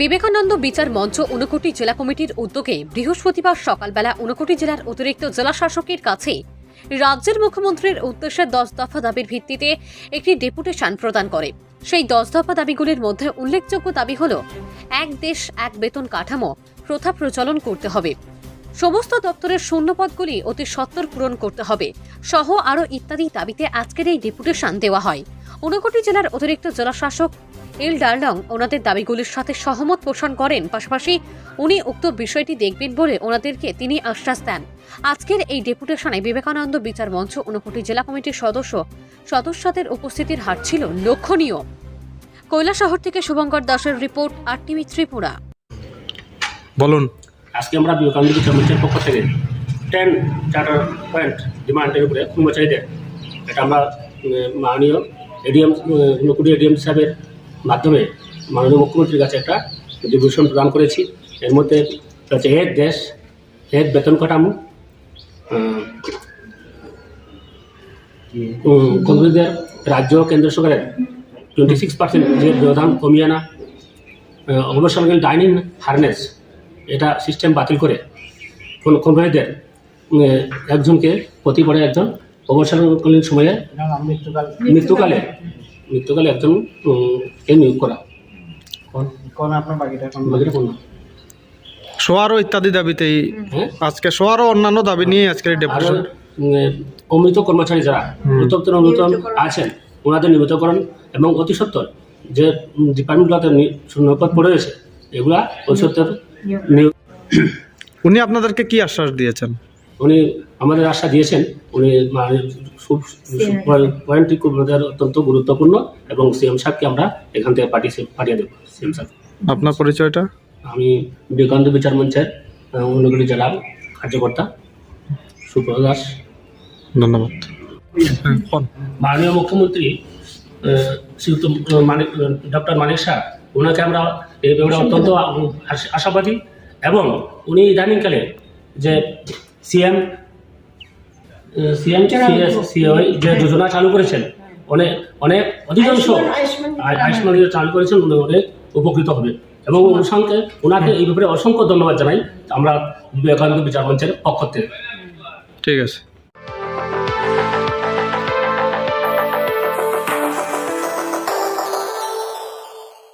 বিবেকানন্দ বিচার মঞ্চ ঊনকোটি জেলা কমিটির উদ্যোগে বৃহস্পতিবার সকালবেলা ঊনকোটি জেলার অতিরিক্ত জেলা শাসকের কাছে রাজ্যের মুখ্যমন্ত্রীর উদ্দেশ্যে দশ দফা দাবির ভিত্তিতে একটি ডেপুটেশন প্রদান করে। সেই দশ দফা দাবিগুলির মধ্যে উল্লেখযোগ্য দাবি হল, এক দেশ, এক বেতন কাঠামো, প্রথা প্রচলন করতে হবে। সমস্ত দপ্তরের শূন্যপদগুলি অতি সত্বর পূরণ করতে হবে সহ আরও ইত্যাদি দাবিতে আজকের এই ডেপুটেশন দেওয়া হয়। ঊনকোটি জেলার অতিরিক্ত জেলাশাসক এল ডার্লং ওনাদের দাবিগুলির সাথে সহমত পোষণ করেন, পাশাপাশি উনি উক্ত বিষয়টি দেখবেন বলে ওনাদেরকে তিনি আশ্বাস দেন। আজকের এই ডেপুটেশনে বিবেকানন্দ বিচার মঞ্চ ঊনকোটি জেলা কমিটির সদস্য সদস্যদের উপস্থিতির হার ছিল লক্ষণীয়। কৈলাসহর থেকে শুভঙ্কর দাসের রিপোর্ট, আর টিভি ত্রিপুরা। বলুন। আজকে আমরা বিবেকানন্দ বিচারমঞ্চের পক্ষ থেকে টেন চার্টার পয়েন্ট ডিমান্ডের উপরে কর্মচারীদের এটা আমরা মাননীয় এডিএম নকুড়ি এডিএম সাহেবের মাধ্যমে মাননীয় মুখ্যমন্ত্রীর কাছে একটা ডিভিশন প্রদান করেছি। এর মধ্যে হচ্ছে এক দেশ এক বেতন কাঠামো কর্মীদের রাজ্য কেন্দ্র সরকারের টোয়েন্টি সিক্স পার্সেন্ট যে ব্যবধান কমিয়ে আনা অবসরকালীন ডাইনিং হারনেস এটা সিস্টেম বাতিল করে কোন কোম্পানিদের একজনকে প্রতি পরে একজন অবসরকালীন সময়ে মৃত্যুকালে মৃত্যুকালে একজন কে নিয়োগ করা। কোন আপনার বাকিটা? বাকিটা কোন? সোয়ারও ইত্যাদি দাবিতেই হ্যাঁ? আজকে সোয়ারও অন্যান্য দাবি নিয়ে আজকের ডেপুটেশন। অমৃত কর্মচারী যারা নূতন নূতন আছেন ওনাদের নিয়মিতকরণ এবং অতি সত্তর যে ডিপার্টমেন্টগুলোতে শূন্যপদ পড়ে রয়েছে এগুলা অতি সত্তর উনি আপনাদেরকে কি আশ্বাস দিয়েছেন? উনি আমাদের আশা দিয়েছেন উনি মানে খুব পয়েন্টটি খুব আমাদের অত্যন্ত গুরুত্বপূর্ণ এবং সিএম সাহেবকে আমরা এখান থেকে পাঠিয়ে পাঠিয়ে দেবো সিএম সাহেব আপনার পরিচয়টা? আমি বিবেকানন্দ বিচার মঞ্চের ঊনকোটি জেলার কার্যকর্তা সুপ্রভ দাস। ধন্যবাদ। মাননীয় মুখ্যমন্ত্রী শ্রীযুক্ত মানিক ডক্টর মানিক শাহ ওনাকে আমরা এই ব্যাপারে অত্যন্ত আশাবাদী এবং উনি ইদানিংকালে যে সিএম সিএম সিওই যে যোজনা চালু করেছেন অনেক অনেক অধিকাংশ আয়- আয়ুষ্মান চালু করেছেন উনি অনেক উপকৃত হবে। এবং অনুসঙ্গে ওনাকে এই ব্যাপারে অসংখ্য ধন্যবাদ জানাই। আমরা বিবেকানন্দ বিচার মঞ্চের পক্ষ থেকে। ঠিক আছে।